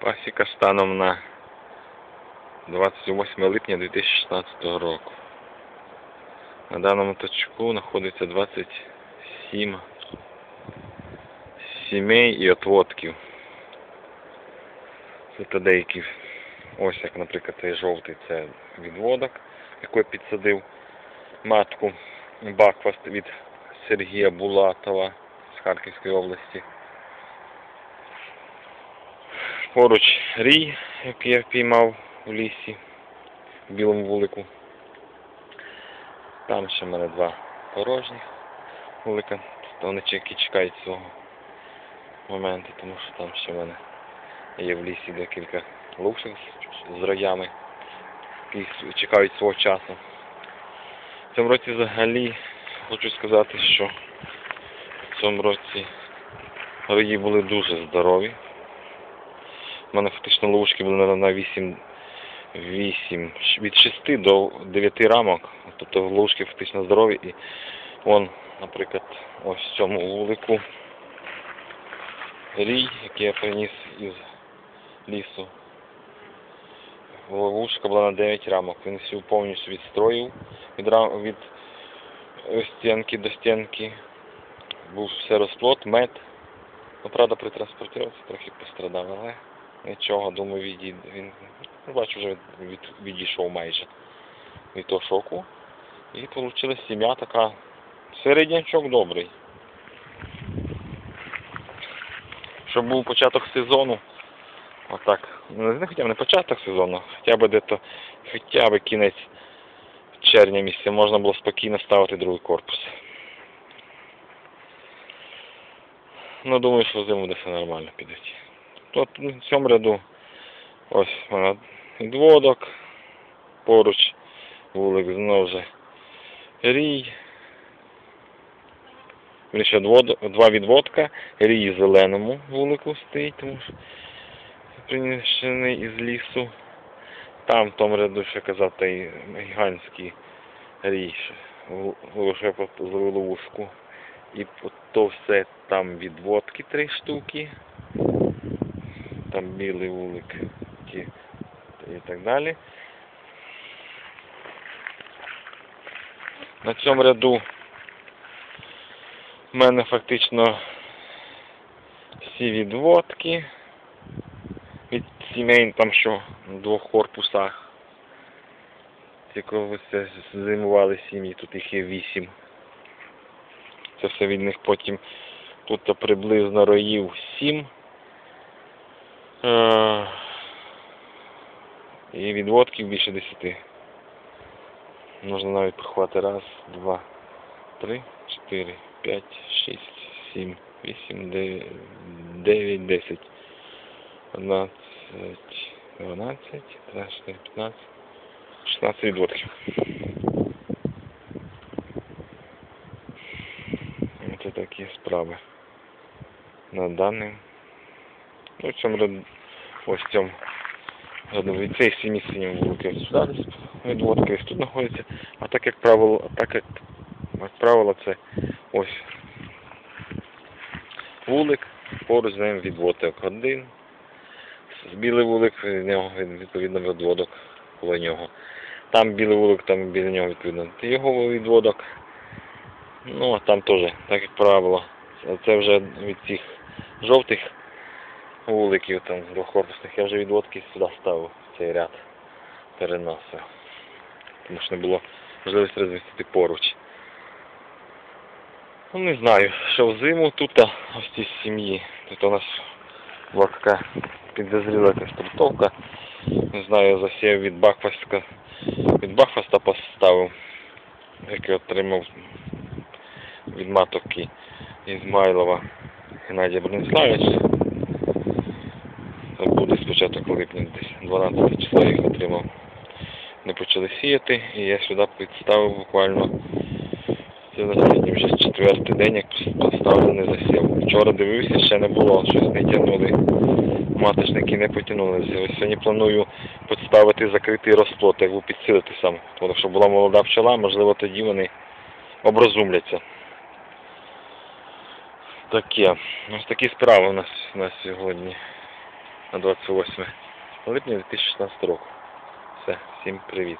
Пасіка станом на 28 липня 2016 року. На даному точку знаходиться 27 сімей і отводків. Це деякі, ось як, наприклад, цей жовтий, це відводок, який підсадив матку Бакфаст від Сергія Булатова з Харківської області. Поруч рій, який я впіймав в лісі, в білому вулику. Там ще в мене два порожніх вулика. Вони які чекають цього моменту, тому що там ще в мене є в лісі декілька лукших з- з роями, які чекають свого часу. В цьому році взагалі хочу сказати, що в цьому році рої були дуже здорові. У мене фактично ловушки були на- на 8, 8, від 6 до 9 рамок. Тобто ловушки фактично здорові. І вон, наприклад, ось в цьому вулику рій, який я приніс із лісу. Ловушка була на 9 рамок. Він всю повністю відстроїв від, рам- від е, стінки до стінки. Був все розплод, мед. Ну, правда, при транспортировці трохи пострадав, але нічого, думаю, відійде. Він, ну, бачу, вже від, відійшов майже від того шоку. І вийшла сім'я така. Середнячок добрий. Щоб був початок сезону. Отак. Ну, не хоча б не початок сезону, хоча б дето, хоча б кінець червня місяця можна було спокійно ставити другий корпус. Ну, думаю, що зиму буде все нормально підуть. Ну, в цьому ряду ось в мене відводок, поруч вулик знову же рій. Ще два відводка, рій зеленому вулику стоїть, тому що принесений із лісу. Там в тому ряду ще казав той гігантський рій, лише зловив ловушку. І то все там відводки три штуки. Там білий вулик і так далі. На цьому ряду в мене фактично всі відводки від сімей там що в двох корпусах. Це зимували сім'ї, тут їх є вісім. Це все від них потім тут приблизно роїв сім. Е, І відводків більше десяти. Можна навіть порахувати раз, два, три, чотири, п'ять, шість, сім, вісім, дев'ять, десять. Одинадцять, дванадцять, чотирнадцять, п'ятнадцять, шістнадцять відводків. Це такі справи. На даний. Ну, в цьому ось цьому від цієї сім'ї синім вулики сюди десь відводки ось тут знаходяться. А так як правило, так як, як правило, це ось вулик, поруч з ним відводок один. Білий вулик, від нього від- відповідно відводок коло нього. Там білий вулик, там біля нього відповідно його відводок. Ну, а там теж, так як правило. Це вже від цих жовтих вуликів, там двохкорпусних, я вже відводки сюди ставив, цей ряд переносив. Тому що не було можливості розмістити поруч. Ну, не знаю, що взиму тут, ось ці сім'ї. Тут у нас була така підозріла якась трутовка. Не знаю, засів від Бакфаста, від Бакфаста поставив, який отримав від матовки Ізмайлова Геннадія Брониславовича. Це буде спочатку липня, десь 12 числа їх отримав. Не почали сіяти, і я сюди підставив буквально це на сьогодні вже четвертий день, як поставлений засів. Вчора дивився, ще не було, щось не тягнули. Маточники не потягнулися. Ось сьогодні планую підставити закритий розплод, якби підсилити сам. Тому що була молода пчела, можливо тоді вони оброзумляться. Таке. Ось такі справи у нас на сьогодні. На 28 липня 2016 року. Все, всім привіт.